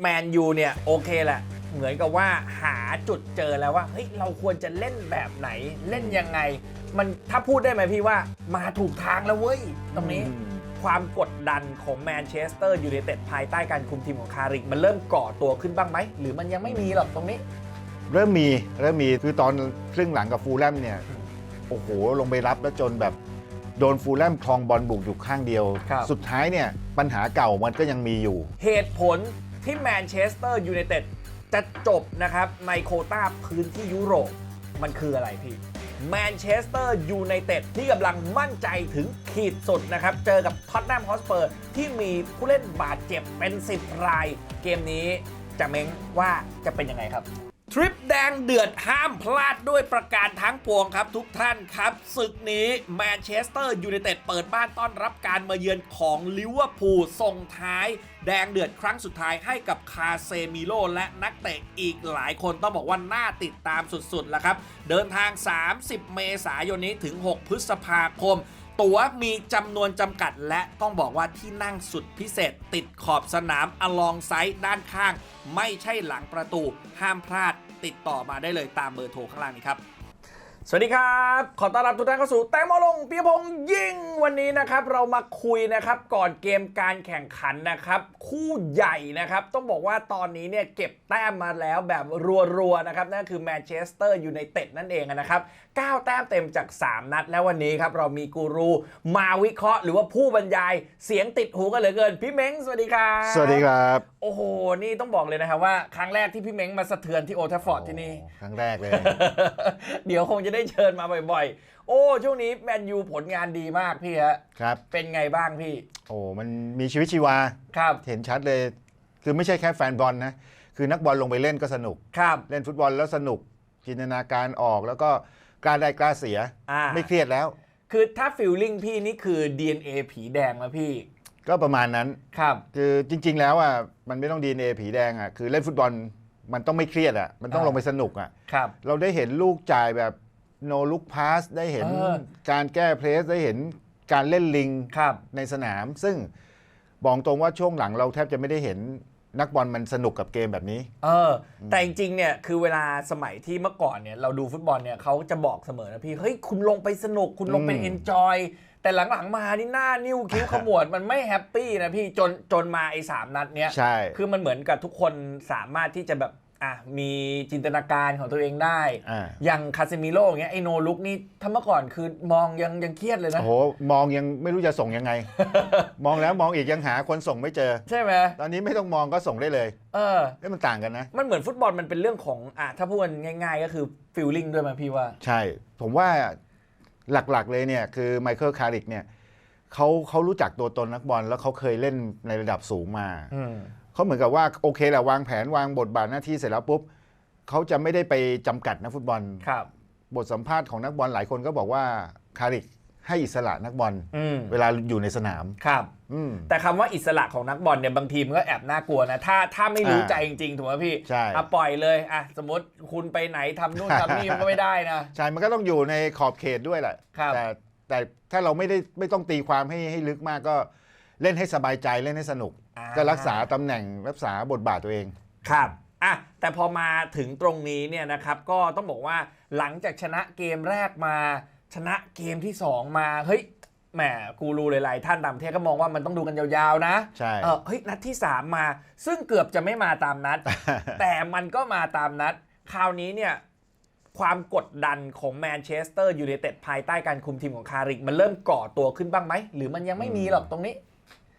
แมนยูเนี่ยโอเคแหละ เหมือนกับว่าหาจุดเจอแล้วว่าเฮ้ยเราควรจะเล่นแบบไหนเล่นยังไง มันถ้าพูดได้ไหมพี่ว่ามาถูกทางแล้วเว้ยตรงนี้ความกดดันของแมนเชสเตอร์ยูไนเต็ดภายใต้การคุมทีมของคาริก มันเริ่มก่อตัวขึ้นบ้างไหม หรือมันยังไม่มีหรอกตรงนี้ เริ่มมีเริ่มมีคือตอนครึ่งหลังกับฟูลแลมเนี่ย โอ้โห ลงไปรับแล้วจนแบบโดนฟูลแลมคลองบอลบุกอยู่ข้างเดียวครับสุดท้ายเนี่ยปัญหาเก่ามันก็ยังมีอยู่ เหตุผล ที่แมนเชสเตอร์ยูไนเต็ดจะจบนะครับในโคต้าพื้นที่ยุโรปมันคืออะไรพี่แมนเชสเตอร์ยูไนเต็ดที่กำลังมั่นใจถึงขีดสุดนะครับ เจอกับท็อตแนมฮอสเปอร์ ที่มีผู้เล่นบาดเจ็บเป็น 10 ราย เกมนี้จะเม้งว่าจะเป็นยังไงครับ ทริปแดงเดือดห้ามพลาดด้วยประการทั้งปวงครับทุกท่านครับศึกนี้แมนเชสเตอร์ยูไนเต็ดเปิดบ้านต้อนรับการมาเยือนของลิเวอร์พูลส่งท้าย แดงเดือดครั้งสุดท้ายให้กับคาเซมิโลและนักเตะอีกหลายคนต้องบอกว่าน่าติดตามสุดๆแล้วครับ เดินทาง 30 เมษายนนี้ถึง 6 พฤษภาคม ตั๋วมีจำนวนจำกัด และต้องบอกว่าที่นั่งสุดพิเศษ ติดขอบสนามอลองไซด์ด้านข้าง ไม่ใช่หลังประตู ห้ามพลาดติดต่อมาได้เลยตามเบอร์โทรข้างล่างนี้ครับ สวัสดีครับ ขอต้อนรับทุกท่านเข้าสู่แตงโมลงปียพงษ์ยิงวันนี้นะครับ เรามาคุยนะครับก่อนเกมการแข่งขันนะครับ คู่ใหญ่นะครับ ต้องบอกว่าตอนนี้เนี่ยเก็บแต้มมาแล้วแบบรัวๆนะครับ นั่นคือแมนเชสเตอร์ยูไนเต็ดนั่นเองนะครับ 9 แต้มเต็มจาก 3 นัด แล้ววันนี้ครับ เรามีกูรูมาวิเคราะห์หรือว่าผู้บรรยายเสียงติดหูกันเหลือเกินพี่เม้งสวัสดีครับสวัสดีครับโอ้โหนี่ต้องบอกเลยนะครับว่าครั้งแรกที่พี่เม้งมาสะเทือนที่โอทัฟฟอร์ดที่นี่โอ้ครั้งแรกเลย เดี๋ยวคงจะได้เชิญมาบ่อยๆ โอ้ ช่วงนี้แมนยูผลงานดีมากพี่ฮะ ครับ เป็นไงบ้างพี่ โอ้ มันมีชีวิตชีวา ครับ เห็นชัดเลย คือไม่ใช่แค่แฟนบอลนะ คือนักบอลลงไปเล่นก็สนุก ครับ เล่นฟุตบอลแล้วสนุก จินตนาการออกแล้วก็กล้าได้กล้าเสีย อ่า ไม่เครียดแล้ว คือถ้าฟิลลิ่งพี่นี่คือ DNA ผีแดงแล้วพี่ ก็ประมาณนั้น ครับ คือจริง ๆ แล้วอะ มันไม่ต้องดีเอผีแดงอะ คือเล่นฟุตบอลมันต้องไม่เครียดอะ มันต้องอ่าลงไปสนุกอะ ครับ เราได้เห็นลูกจ่ายแบบ โนลุกพาสได้เห็นเออ การแก้เพลสได้เห็นการเล่นลิงครับ ในสนาม ซึ่งบอกตรงว่าช่วงหลังเราแทบจะไม่ได้เห็นนักบอลมันสนุกกับเกมแบบนี้ เออ แต่จริงๆ เนี่ย คือเวลาสมัยที่เมื่อก่อนเนี่ย เราดูฟุตบอลเนี่ยเขาจะบอกเสมอนะพี่ เฮ้ย คุณลงไปสนุก คุณลงไปอืม เอนจอย แต่หลังๆ มานี่หน้านิ้วคิ้วขมวด มันไม่แฮปปี้นะพี่ จนจนมาไอ้สามนัดเนี้ยใช่ คือมันเหมือนกับทุกคนสามารถที่จะแบบ อะมีจินตนาการของตัวเองได้ อ่า อย่างคาเซมิโร่อย่างเงี้ยไอโนลุกนี่ถ้าเมื่อก่อนคือมองยังยังเครียดเลยนะ โอ้โหมองยังไม่รู้จะส่งยังไง มองแล้วมองอีกยังหาคนส่งไม่เจอ ใช่ไหมตอนนี้ไม่ต้องมองก็ส่งได้เลยเออ เอ้ยมันต่างกันนะ มันเหมือนฟุตบอลมันเป็นเรื่องของอะถ้าพูดกันง่าย ๆ ก็คือฟิลลิ่งด้วยมั้ยพี่ว่า ใช่ ผมว่าหลักๆเลยเนี่ยคือไมเคิลคาริกเนี่ยเขาเขารู้จักตัวตนนักบอลแล้วเขาเคยเล่นในระดับสูงมา อืม เขาเหมือนกับว่าโอเคแหละวางแผนวางบทบาทหน้าที่เสร็จแล้วปุ๊บเขาจะไม่ได้ไปจำกัดนักฟุตบอลครับ บทสัมภาษณ์ของนักบอลหลายคนก็บอกว่าคาริกให้อิสระนักบอลอืมเวลาอยู่ในสนามครับอืมแต่คำว่าอิสระของนักบอลเนี่ยบางทีมันก็แอบน่ากลัวนะถ้าถ้าไม่รู้อ่าใจจริงๆถูกไหมพี่ใช่อะปล่อยเลยอะสมมติคุณไปไหนทำนู่นทำนี่มันก็ไม่ได้นะใช่มันก็ต้องอยู่ในขอบเขตด้วยแหละครับแต่แต่ถ้าเราไม่ได้ไม่ต้องตีความให้ให้ลึกมากก็เล่นให้สบายใจเล่นให้สนุกอ่าก็รักษาตำแหน่งรักษาบทบาทตัวเอง ครับอะแต่พอมาถึงตรงนี้เนี่ยนะครับ ก็ต้องบอกว่าหลังจากชนะเกมแรกมา ชนะเกมที่ 2 มาเฮ้ยแหมกูรู้หลายๆท่านต่างประเทศก็มองว่ามันต้องดูกันยาวๆนะใช่เออเฮ้ยนัดที่ 3 มา ซึ่งเกือบจะไม่มาตามนัด แต่มันก็มาตามนัด คราวนี้เนี่ยความกดดันของแมนเชสเตอร์ยูไนเต็ดภายใต้การคุมทีมของคาริก มันเริ่มก่อตัวขึ้นบ้างไหม หรือมันยังไม่มีหรอกตรงนี้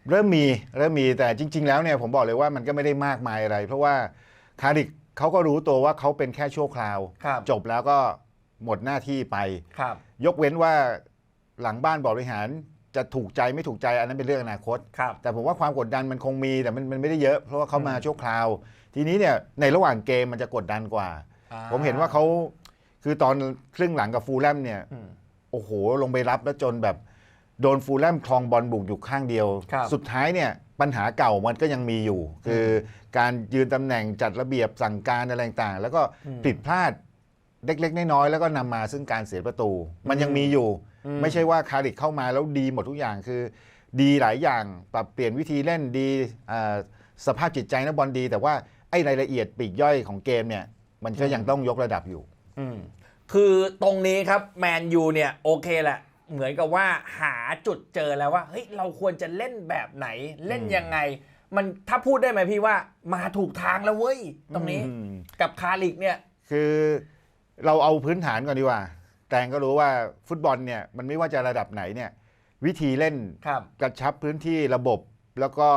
เริ่มมีเริ่มมีแต่จริง ๆ แล้วเนี่ยผมบอกเลยว่ามันก็ไม่ได้มากมายอะไร เพราะว่าคาริกเขาก็รู้ตัวว่าเขาเป็นแค่ชั่วคราว ครับ จบแล้วก็หมดหน้าที่ไป ครับ ยกเว้นว่าหลังบ้านบริหารจะถูกใจไม่ถูกใจอันนั้นเป็นเรื่องอนาคต ครับ แต่ผมว่าความกดดันมันคงมีแต่มันมันไม่ได้เยอะ เพราะว่าเขามาชั่วคราว ทีนี้เนี่ยในระหว่างเกมมันจะกดดันกว่า อ่าผมเห็นว่าเขาคือตอนครึ่งหลังกับฟูลแลมเนี่ย อืม โอ้โห ลงไปรับแล้วจนแบบ โดนฟูลแลมคลองบอลบุกอยู่ข้างเดียว ครับสุดท้ายเนี่ยปัญหาเก่ามันก็ยังมีอยู่ คือการยืนตำแหน่งจัดระเบียบสั่งการอะไรต่างๆแล้วก็อืมผิดพลาดเล็กๆน้อยๆแล้วก็นำมาซึ่งการเสียประตู มันยังมีอยู่ อืม ไม่ใช่ว่าคาริกเข้ามาแล้วดีหมดทุกอย่างคือ ดีหลายอย่างปรับเปลี่ยนวิธีเล่นดีอ่าสภาพจิตใจนักบอลดี แต่ว่าไอ้รายละเอียดปลีกย่อยของเกมเนี่ยมันก็ยังต้องยกระดับอยู่ อืมคือตรงนี้ครับแมนยูเนี่ยโอเคแหละ เหมือนกับว่าหาจุดเจอแล้วว่าเฮ้ยเราควรจะเล่นแบบไหนเล่นยังไง มันถ้าพูดได้ไหมพี่ว่ามาถูกทางแล้วเว้ยตรงนี้ อืม กับคาริกเนี่ย คือเราเอาพื้นฐานก่อนดีกว่า แตงก็รู้ว่าฟุตบอลเนี่ยมันไม่ว่าจะระดับไหนเนี่ยวิธีเล่นครับ กระชับพื้นที่ระบบแล้วก็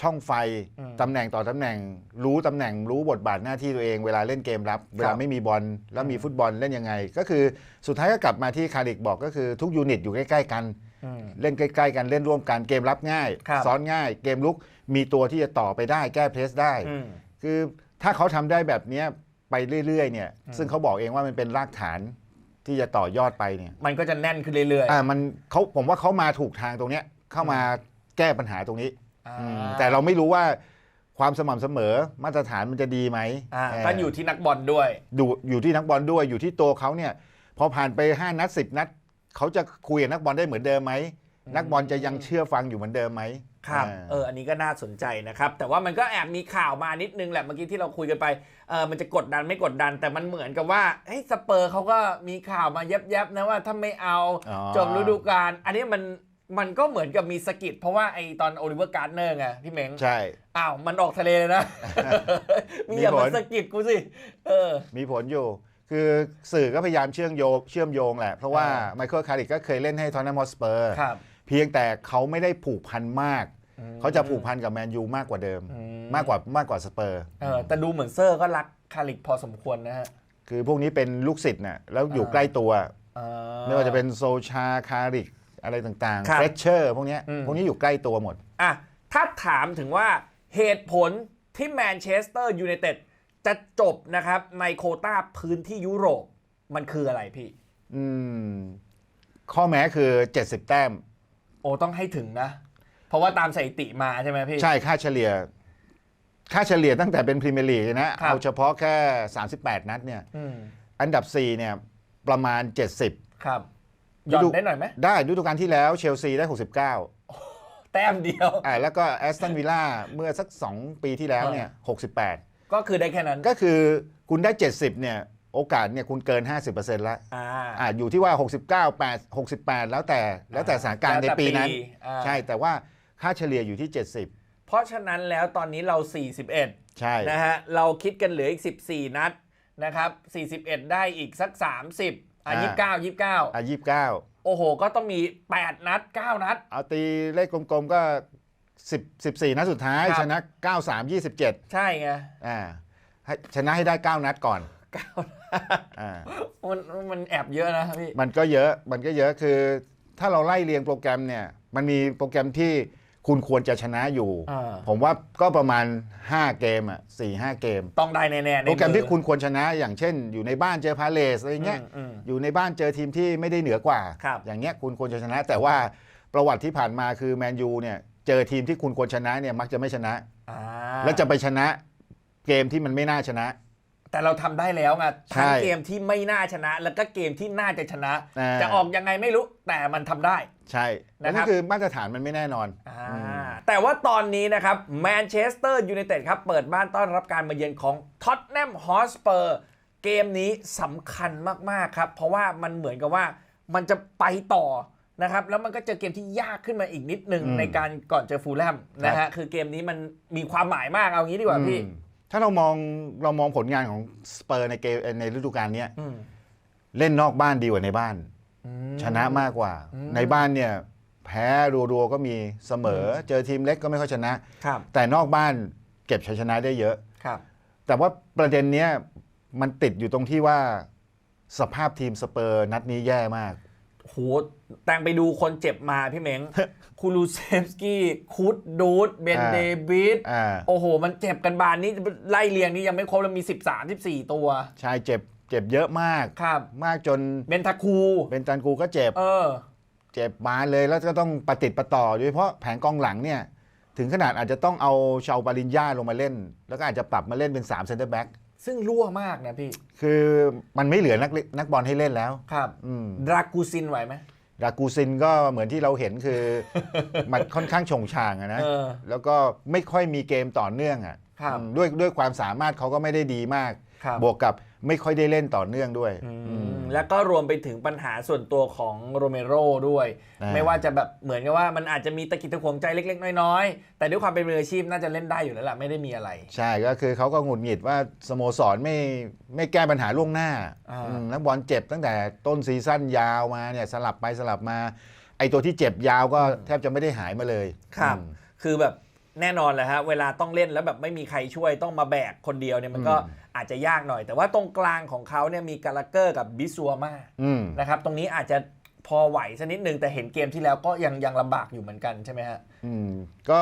ช่องไฟอืมตำแหน่งต่อตำแหน่ง รู้ตำแหน่งรู้บทบาทหน้าที่ตัวเองเวลาเล่นเกมรับ เวลาไม่มีบอลแล้วมีฟุตบอลเล่นยังไง ก็คือสุดท้ายก็กลับมาที่คาริกบอกก็คือทุกยูนิตอยู่ใกล้ๆกันอืมเล่นใกล้ๆกันเล่นร่วมกันเกมรับง่ายครับซ้อนง่าย เกมลุกมีตัวที่จะต่อไปได้แก้เพรสได้อืมคือถ้าเขาทำได้แบบเนี้ยไปเรื่อยๆเนี่ยอืมซึ่งเขาบอกเองว่ามันเป็นรากฐานที่จะต่อยอดไปเนี่ยมันก็จะแน่นขึ้นเรื่อยอ่ามันเขาผมว่าเขามาถูกทางตรงเนี้ยเข้ามาแก้ปัญหาตรงนี้ๆอ่าอืม แต่เราไม่รู้ว่าความสม่ำเสมอมาตรฐานมันจะดีไหมอ่าเก็อยู่ที่นักบอลด้วยดูอยู่ที่นักบอลด้วยอยู่ที่ตัวเขาเนี่ยพอผ่านไป 5 นัด 10 นัดเขาจะคุยกับนักบอลได้เหมือนเดิมไหมอืมนักบอลจะยังเชื่อฟังอยู่เหมือนเดิมไหมครับอ่าเอออันนี้ก็น่าสนใจนะครับ แต่ว่ามันก็แอบมีข่าวมานิดนึงแหละเมื่อกี้ที่เราคุยกันไปเออมันจะกดดันไม่กดดัน แต่มันเหมือนกับว่าเฮ้ยสเปอร์เขาก็มีข่าวมาแยบๆนะว่าถ้าไม่เอาอ๋อจบฤดูกาลอันนี้มัน มันก็เหมือนกับมีสะกิดเพราะว่าไอตอนโอลิเวอร์การ์เนอร์ไงพี่เม้งใช่ อ้าวมันออกทะเลเลยนะ มีอย่ามีผมาลสะกิดกูสิเออ มีผลอยู่ คือสื่อก็พยายามเชื่อมโยงเชื่อมโยงแหละ เพราะว่าอ่าไมเคิลคาริกก็เคยเล่นให้ทอนนัมฮอสเปอร์ครับเพียงแต่เขาไม่ได้ผูกพันมากอืมเขาจะผูกพันกับแมนยูมากกว่าเดิมอืมมากกว่ามากกว่าสเปอร์เออแต่ดูเหมือนเซอร์ก็รักคาริกพอสมควรนะฮะคือพวกนี้เป็นลูกศิษย์น่ะแล้วอยู่อ่าใกล้ตัวเออไม่ว่าจะเป็นโซชาคาริก อะไรต่างครัๆบ เฟรชเชอร์พวกเนี้ยอืม พวกนี้อยู่ใกล้ตัวหมด อะถ้าถามถึงว่าเหตุผลที่แมนเชสเตอร์ยูไนเต็ดจะจบนะครับในโควต้าพื้นที่ยุโรปมันคืออะไรพี่ อืม ข้อแม้คือ 70 แต้ม โอ้ต้องให้ถึงนะ เพราะว่าตามสถิติมาใช่ไหมพี่ ใช่ค่าเฉลี่ย ค่าเฉลี่ยตั้งแต่เป็นพรีเมียร์ลีกนะ ครับ เอาเฉพาะแค่ 38 นัดเนี่ย อืมอันดับ 4 เนี่ย ประมาณ 70 ครับ หย่อนได้หน่อยไหมได้ฤดูกาลที่แล้วเชลซีได้ 69 แต้มเดียวอ่าแล้วก็แอสตันวิลล่าเมื่อสัก 2 ปีที่แล้วเนี่ย68 ก็คือได้แค่นั้นก็คือคุณได้ 70 เนี่ยโอกาสเนี่ยคุณเกิน 50%แล้วอ่าอ่าอยู่ที่ว่า 69 8 68 แล้วแต่แล้วแต่สถานการณ์ในปีนั้นอ่าใช่แต่ว่าค่าเฉลี่ยอยู่ที่ 70 เพราะฉะนั้นแล้วตอนนี้เรา 41 ใช่นะฮะเราคิดกันเหลืออีก 14 นัดนะครับ 41 ได้อีกสัก 30 อะอ่า29 29อะ29โอ้โห ก็ต้องมี 8 นัด 9 นัด เอาตีเลขกลมๆก็10 14 นัดสุดท้าย ครับ ชนะ 93 27ใช่ไงอ่าให้ชนะให้ได้ 9 นัดก่อน9อ่ามันมันแอบเยอะนะพี่ มันก็เยอะมันก็เยอะคือถ้าเราไล่เรียงโปรแกรมเนี่ย มันมีโปรแกรมที่ คุณควรจะชนะอยู่ อ่า ผมว่าก็ประมาณ 5 เกมอะ4 5เกม ต้องได้แน่ๆในโปรแกรมที่อคุณควรชนะอย่างเช่น อยู่ในบ้านเจอพาเลสอะไรเงี้ย อืมอืม อยู่ในบ้านเจอทีมที่ไม่ได้เหนือกว่า ครับ อย่างเงี้ยคุณควรจะชนะ แต่ว่าประวัติที่ผ่านมาคือแมนยูเนี่ยเจอทีมที่คุณควรชนะเนี่ยมักจะไม่ชนะ อ่า แล้วจะไปชนะเกมที่มันไม่น่าชนะ แต่เราทำได้แล้วไงใช่ทั้งเกมที่ไม่น่าชนะ แล้วก็เกมที่น่าจะชนะ อ่า จะออกยังไงไม่รู้แต่มันทำได้ ใช่แล้วนะครับนี่คือมาตรฐานมันไม่แน่นอน อ่าอืมแต่ว่าตอนนี้นะครับแมนเชสเตอร์ยูไนเต็ดครับ เปิดบ้านต้อนรับการมาเยือนของท็อตแนมฮอสเปอร์เกมนี้สำคัญมาก ๆ ครับ เพราะว่ามันเหมือนกับว่ามันจะไปต่อนะครับ แล้วมันก็เจอเกมที่ยากขึ้นมาอีกนิดนึงอืมในการก่อนเจอฟูลแลมนะฮะคือเกมนี้มันมีความหมายมากเอางี้ดีกว่าพี่ อืม ถ้าเรามองเรามองผลงานของสเปอร์ในเกมในฤดูกาลเนี้ยอืมเล่นนอกบ้านดีกว่าในบ้าน อืม ชนะมากกว่า อืม ในบ้านเนี่ยแพ้รัวๆก็มีเสมอ เจอทีมเล็กก็ไม่ค่อยชนะ ครับแต่นอกบ้านเก็บชัยชนะได้เยอะ ครับ แต่ว่าประเด็นเนี้ยมันติดอยู่ตรงที่ว่าสภาพทีมสเปอร์นัดนี้แย่มาก โหแตงไปดูคนเจ็บมาพี่เม้งคูลูเซฟสกี้คูดดูดเบนอ่าเดวิดอ่าโอ้โห มันเจ็บกันบานนี้ไล่เรียงนี่ยังไม่ครบแล้วมี 13 14 ตัวชายเจ็บเจ็บเยอะมากครับ มากจนเบนทาคูเบนจันกูก็เจ็บ เออ เจ็บบานเลยแล้วก็ต้องปฏิดประต่อโดยเฉพาะแผงกองหลังเนี่ย ถึงขนาดอาจจะต้องเอาชาวปารินญาลงมาเล่น แล้วก็อาจจะปรับมาเล่นเป็น3เซนเตอร์แบ็ก ซึ่งรั่วมากนะพี่ คือมันไม่เหลือนักเล่นนักบอลให้เล่นแล้ว ครับอืมดรากูซินไหวไหม รากูซินก็เหมือนที่เราเห็นคือ มันค่อนข้างชงชางอะนะ เออแล้วก็ไม่ค่อยมีเกมต่อเนื่องอะครับ อืมด้วยด้วยความสามารถเขาก็ไม่ได้ดีมาก ครับ บวกกับ ไม่ค่อยได้เล่นต่อเนื่องด้วยอืมอืมแล้วก็รวมไปถึงปัญหาส่วนตัวของโรเมโรด้วยอ่าไม่ว่าจะแบบเหมือนกับว่ามันอาจจะมีตะกิดตะขวงใจเล็ก ๆ น้อยๆ แต่ด้วยความเป็นมืออาชีพน่าจะเล่นได้อยู่แล้วล่ะ ไม่ได้มีอะไร ใช่ก็คือเขาก็หงุดหงิดว่าสโมสรไม่ไม่แก้ปัญหาล่วงหน้าอ่าอืมแล้วบอลเจ็บตั้งแต่ต้นซีซั่นยาวมาเนี่ยสลับไปสลับมา ไอตัวที่เจ็บยาวก็แทบจะไม่ได้หายมาเลยครับอืมคือแบบแน่นอนแหละฮะเวลาต้องเล่นแล้วแบบไม่มีใครช่วยต้องมาแบกคนเดียวเนี่ยมันก็ อืมอาจจะยากหน่อย แต่ว่าตรงกลางของเขาเนี่ยมีกาลาเกอร์กับบิซัวมาอืมนะครับ ตรงนี้อาจจะพอไหวสักนิดนึงแต่เห็นเกมที่แล้วก็ยังยังลำบากอยู่เหมือนกันใช่ไหมฮะอืมก็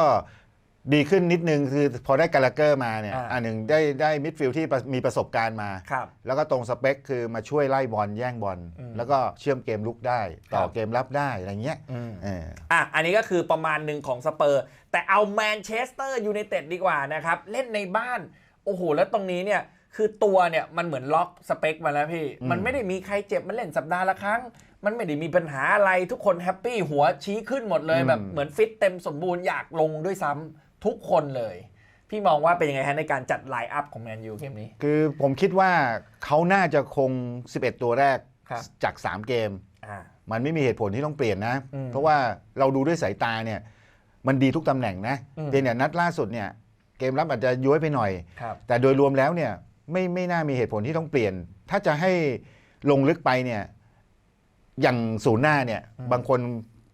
ดีขึ้นนิดนึงคือพอได้กาลาเกอร์มาเนี่ยอ่าอันหนึ่งได้ได้มิดฟิลด์ที่มีประสบการณ์มาครับแล้วก็ตรงสเปคคือมาช่วยไล่บอลแย่งบอลอืมแล้วก็เชื่อมเกมลุกได้ ต่อครับเกมรับได้อะไรเงี้ยอืมเอออะอันนี้ก็คือประมาณหนึ่งของสเปอร์ แต่เอาแมนเชสเตอร์ยูไนเต็ดดีกว่านะครับ เล่นในบ้าน โอ้โห แล้วตรงนี้เนี่ย คือตัวเนี่ยมันเหมือนล็อกสเปคมาแล้วพี่อืมมันไม่ได้มีใครเจ็บ มันเล่นสัปดาห์ละครั้ง มันไม่ได้มีปัญหาอะไรทุกคนแฮปปี้หัวชี้ขึ้นหมดเลยแบบเหมือนฟิตเต็มสมบูรณ์อยากลงด้วยซ้ำทุกคนเลย พี่มองว่าเป็นยังไงฮะในการจัดไลน์อัพของแมนยูเกมนี้ คือผมคิดว่าเขาน่าจะคง 11 ตัวแรกครับจาก 3 เกมอ่ามันไม่มีเหตุผลที่ต้องเปลี่ยนนะอืมเพราะว่าเราดูด้วยสายตาเนี่ยมันดีทุกตำแหน่งนะอืมเพียงแต่นัดล่าสุดเนี่ยเกมรับอาจจะย้วยไปหน่อยครับแต่โดยรวมแล้วเนี่ย ไม่ไม่น่ามีเหตุผลที่ต้องเปลี่ยน ถ้าจะให้ลงลึกไปเนี่ยอย่างศูนย์หน้าเนี่ยอืมบางคน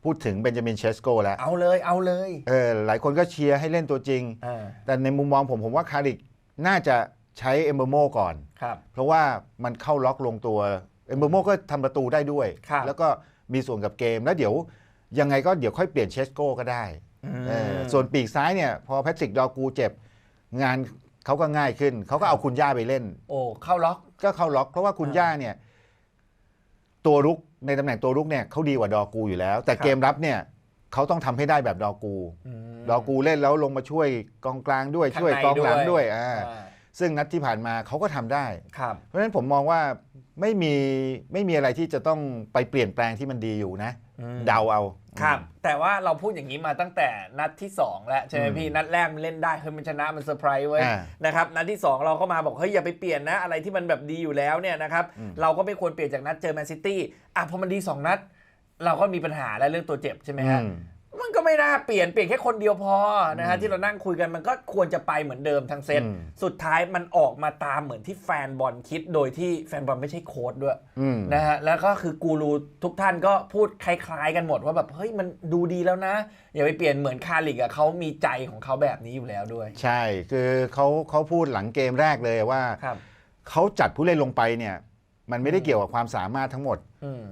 พูดถึงเบนจามินเชสโกแล้วเอาเลยเอาเลยเออหลายคนก็เชียร์ให้เล่นตัวจริงอ่าแต่ในมุมมองผมผมว่าคาริกน่าจะใช้เอมเบอร์โมก่อนครับเพราะว่ามันเข้าล็อกลงตัวเอมเบอร์โมก็ทำประตูได้ด้วยครับแล้วก็มีส่วนกับเกมแล้วเดี๋ยวยังไงก็เดี๋ยวค่อยเปลี่ยนเชสโก้ก็ได้เออส่วนปีกซ้ายเนี่ยพอแพทริกดอกูเจ็บงาน เขาก็ง่ายขึ้น เขาก็เอาคุณย่าไปเล่น โอ้เข้าล็อกก็เข้าล็อก เพราะว่าคุณอ่าย่าเนี่ย ตัวรุกในตำแหน่งตัวรุกเนี่ยเขาดีกว่าดอกูอยู่แล้ว แต่ครับเกมรับเนี่ยเขาต้องทำให้ได้แบบดอกูมดอกูเล่นแล้วลงมาช่วยกองกลางด้วยข้างช่วยในกองหลังด้วยด้วยอ่าอ่าซึ่งนัดที่ผ่านมาเขาก็ทำได้ ครับ เพราะฉะนั้นผมมองว่าไม่มีไม่มีอะไรที่จะต้องไปเปลี่ยนแปลงที่มันดีอยู่นะ อืม เดาเอา ครับ แต่ว่าเราพูดอย่างนี้มาตั้งแต่นัดที่ 2 แล้วใช่ไหมอืมพี่ นัดแรกมันเล่นได้เฮ้ยมันชนะมันเซอร์ไพรส์เว้ยอ่านะครับ นัดที่ 2 เราก็มาบอก เฮ้ย อย่าไปเปลี่ยนนะ อะไรที่มันแบบดีอยู่แล้วเนี่ยนะครับ อืม เราก็ไม่ควรเปลี่ยนจากนัดเจอแมนซิตี้อะพอมันดี 2 นัด เราก็มีปัญหาแล้วเรื่องตัวเจ็บใช่ไหมฮะ อืม มันก็ไม่น่าเปลี่ยนเปลี่ยนแค่คนเดียวพอนะฮะอืมที่เรานั่งคุยกันมันก็ควรจะไปเหมือนเดิมทั้งเซตอืม สุดท้ายมันออกมาตามเหมือนที่แฟนบอลคิดโดยที่แฟนบอลไม่ใช่โค้ดด้วย อืม นะฮะแล้วก็คือกูรูทุกท่านก็พูดคล้ายๆกันหมดว่าแบบเฮ้ยมันดูดีแล้วนะ อย่าไปเปลี่ยนเหมือนคาริกอะเขามีใจของเขาแบบนี้อยู่แล้วด้วยใช่ คือเขาเขาพูดหลังเกมแรกเลยว่า ครับ เขาจัดผู้เล่นลงไปเนี่ย มันไม่ได้เกี่ยวกับความสามารถทั้งหมด อืม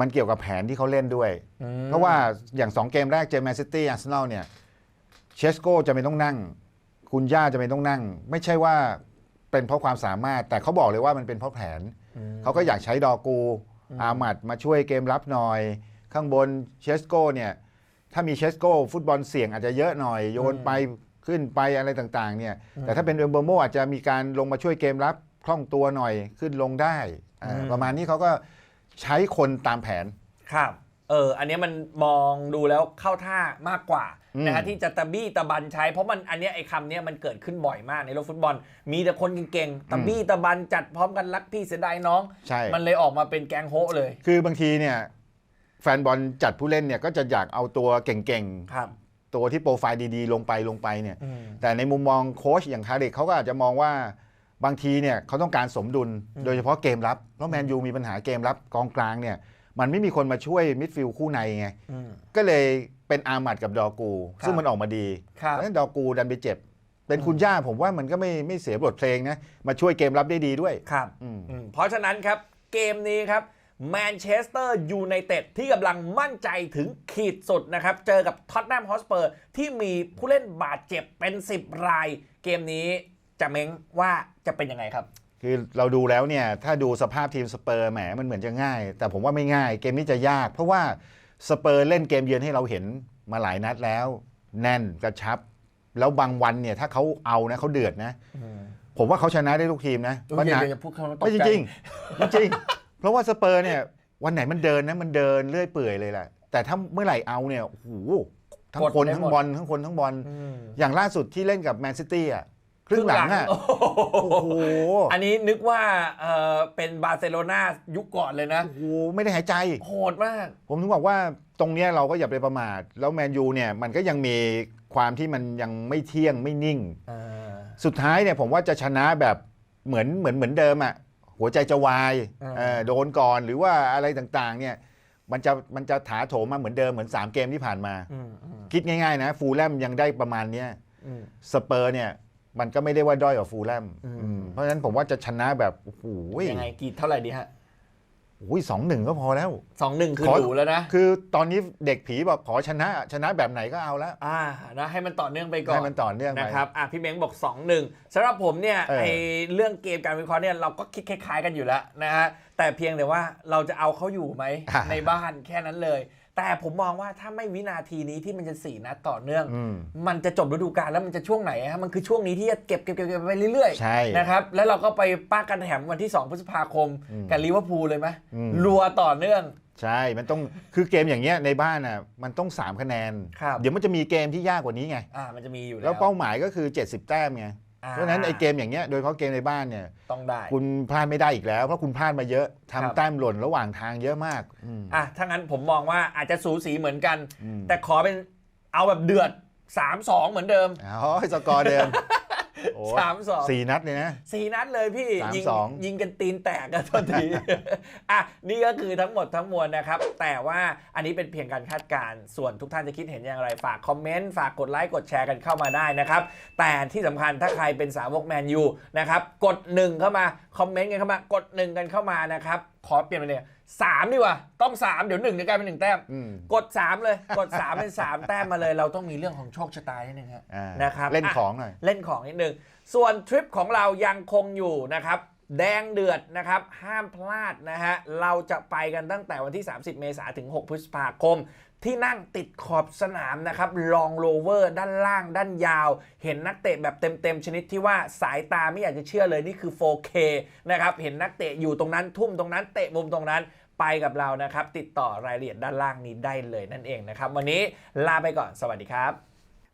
มันเกี่ยวกับแผนที่เขาเล่นด้วยอืมเพราะว่าอย่าง 2 เกมแรกเจอแมนซิตี้อาร์เซนอลเนี่ยเชสโกจะไม่ต้องนั่ง คุณย่าจะไม่ต้องนั่ง ไม่ใช่ว่าเป็นเพราะความสามารถ แต่เขาบอกเลยว่ามันเป็นเพราะแผนอืมเขาก็อยากใช้ดอกูอืมอามัดมาช่วยเกมรับหน่อย ข้างบนเชสโกเนี่ยถ้ามีเชสโกฟุตบอลเสี่ยงอาจจะเยอะหน่อย โยนไปขึ้นไปอะไรต่างๆเนี่ยแต่ถ้าเป็นเอมเบอร์โมอาจจะมีการลงมาช่วยเกมรับคล่องตัวหน่อยขึ้นลงได้อ่าประมาณนี้เขาก็ ใช้คนตามแผน ครับ เออ อันเนี้ยมันมองดูแล้วเข้าท่ามากกว่าอืม นะฮะที่จะตะบี้ตะบันใช้ เพราะมันอันเนี้ยไอ้คำเนี้ยมันเกิดขึ้นบ่อยมากในโลกฟุตบอล มีแต่คนเก่งๆตะบี้ตะบันจัดพร้อมกันรักพี่เสียดายน้อง ใช่ มันเลยออกมาเป็นแกงโฮะเลย คือบางทีเนี่ยแฟนบอลจัดผู้เล่นเนี่ยก็จะอยากเอาตัวเก่งครับ ๆ ตัวที่โปรไฟล์ดีๆ ลงไปลงไปเนี่ยอืมแต่ในมุมมองโค้ชอย่างคาริกเขาก็อาจจะมองว่า บางทีเนี่ยเขาต้องการสมดุลอืมโดยเฉพาะเกมรับ เพราะแมนยูมีปัญหาเกมรับกองกลางเนี่ยมันไม่มีคนมาช่วยมิดฟิลด์คู่ในไงอืมก็เลยเป็นอามัดกับดอกูครับซึ่งมันออกมาดีครับเพราะฉะนั้นดอกูดันไปเจ็บ เป็นคุณย่าผมว่ามันก็ไม่ไม่เสียบทเพลงนะ มาช่วยเกมรับได้ดีด้วยครับอืมอืมเพราะฉะนั้นครับเกมนี้ครับแมนเชสเตอร์ยูไนเต็ดที่กำลังมั่นใจถึงขีดสุดนะครับ เจอกับท็อตแนมฮอสเปอร์ที่มีผู้เล่นบาดเจ็บเป็น 10 ราย เกมนี้ จะเม้งว่าจะเป็นยังไงครับ คือเราดูแล้วเนี่ย ถ้าดูสภาพทีมสเปอร์แหมมันเหมือนจะง่าย แต่ผมว่าไม่ง่าย เกมนี้จะยาก เพราะว่าสเปอร์เล่นเกมเยือนให้เราเห็นมาหลายนัดแล้ว แน่นกระชับ แล้วบางวันเนี่ยถ้าเขาเอานะเขาเดือดนะ ผมว่าเขาชนะได้ทุกทีมนะอุ๊ยปัญอย่าหาอย่าพูดคำว่าตกไม่จใจริงๆจริงๆเพราะว่าสเปอร์เนี่ยวันไหนมันเดินนะมันเดินเรื่อยเปื่อยเลยแหละแต่ถ้าเมื่อไหร่เอาเนี่ยโอ้โหทั้งกดคนได้ทั้หมงดบอลทั้งคนทั้งบอลอืมอย่างล่าสุดที่เล่นกับแมนซิตี้อะ ครึ่งหลังอะโอ้โหโอ้โหอันนี้นึกว่าเออเป็นบาร์เซโลนายุคก่อนเลยนะโอ้โหไม่ได้หายใจ โหดมาก ผมถึงบอกว่าตรงเนี้ยเราก็อย่าไปประมาท แล้วแมนยูเนี่ยมันก็ยังมีความที่มันยังไม่เที่ยงไม่นิ่งสุดท้ายเนี่ยผมว่าจะชนะแบบเหมือนเหมือนเหมือนเดิมอะหัวใจจะวายอ่า เออโดนก่อนหรือว่าอะไรต่างๆเนี่ยมันจะมันจะถาโถมมาเหมือนเดิมเหมือน 3 เกมที่ผ่านมา อืมอืมคิดง่ายๆนะ ฟูลแลมยังได้ประมาณเนี้ยอืม สเปอร์เนี่ย มันก็ไม่ได้ว่าด้อยกว่าฟูลแลมอืมอืมเพราะฉะนั้นผมว่าจะชนะแบบโอ้โหยังไงกี่เท่าไหร่ดีฮะโอ้ยสองหนึ่งก็พอแล้วสองหนึ่งคือขอดูแล้วนะ คือตอนนี้เด็กผีบอกขอชนะชนะแบบไหนก็เอาแล้วอ่านะให้มันต่อเนื่องไปก่อนให้มันต่อเนื่องไปนะครับอะพี่เม้งบอก2 1สำหรับผมเนี่ยเออไอเรื่องเกมการวิเคราะห์เนี่ยเราก็คิดคล้ายๆกันอยู่แล้วนะฮะแต่เพียงแต่ว่าเราจะเอาเขาอยู่ไหมในบ้านแค่นั้นเลย แต่ผมมองว่าถ้าไม่วินาทีนี้ที่มันจะสี่นัดต่อเนื่อง อืม มันจะจบฤดูกาลแล้วมันจะช่วงไหนฮะมันคือช่วงนี้ที่จะเก็บเก็บเก็บเก็บไปเรื่อยใช่ๆนะครับแล้วเราก็ไปป้ากันแถมวันที่ 2 พฤษภาคมอืมกับลิเวอร์พูลเลยไหมอืม รัวต่อเนื่อง ใช่ มันต้อง คือเกมอย่างเงี้ยในบ้านอะ มันต้อง 3 คะแนน ครับ เดี๋ยวมันจะมีเกมที่ยากกว่านี้ไง อ่ามันจะมีอยู่แล้วแล้วเป้าหมายก็คือ 70 แต้มไงอ่ เพราะฉะนั้นไอ้เกมอย่างเงี้ยโดยเฉพาะเกมในบ้านเนี่ยต้องได้ คุณพลาดไม่ได้อีกแล้ว เพราะคุณพลาดมาเยอะครับทำแต้มหล่นระหว่างทางเยอะมากอืม อะถ้างั้นผมมองว่าอาจจะสูสีเหมือนกัน อืม แต่ขอเป็นเอาแบบเดือด 3-2 เหมือนเดิม อ๋อสกอร์เดิม โอ้สามสองสี่นัดเลยนะ สี่นัดเลยพี่สามยิงสอง ยิงกันตีนแตกกันทันที อะนี่ก็คือทั้งหมดทั้งมวลนะครับ แต่ว่าอันนี้เป็นเพียงการคาดการณ์ส่วนทุกท่านจะคิดเห็นอย่างไรฝากคอมเมนต์ฝากกดไลค์กดแชร์กันเข้ามาได้นะครับ แต่ที่สำคัญถ้าใครเป็นสาวกแมนยูนะครับ กดหนึ่งเข้ามา คอมเมนต์กันเข้ามากดหนึ่งกันเข้ามานะครับ ขอเปลี่ยนไปเลย สามดีกว่า ต้องสามเดี๋ยวหนึ่งจะกลายเป็นหนึ่งแต้ม อืมกด3เลย กด3เป็น3แต้มมาเลย เราต้องมีเรื่องของโชคชะตานิดนึงฮะ อ่านะครับ เล่นอะของหน่อย เล่นของนิดนึง ส่วนทริปของเรายังคงอยู่นะครับ แดงเดือดนะครับ ห้ามพลาดนะฮะ เราจะไปกันตั้งแต่วันที่ 30 เมษายนถึง 6 พฤษภาคม ที่นั่งติดขอบสนามนะครับ ลองโลเวอร์ด้านล่างด้านยาว เห็นนักเตะแบบเต็มๆ ชนิดที่ว่าสายตาไม่อยากจะเชื่อเลยนี่คือ 4K นะครับ เห็นนักเตะอยู่ตรงนั้นทุ่มตรงนั้นเตะมุมตรงนั้น ไปกับเรานะครับ ติดต่อรายละเอียดด้านล่างนี้ได้เลยนั่นเองนะครับ วันนี้ลาไปก่อนสวัสดีครับ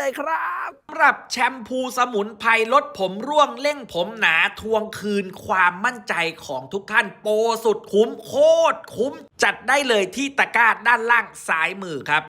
ลยครับสำหรับแชมพูสมุนไพรลดผมร่วงเร่งผมหนาทวงคืนความมั่นใจของทุกท่านโปรสุดคุ้มโคตรคุ้ม จัดได้เลยที่ตะกร้าด้านล่างซ้ายมือครับ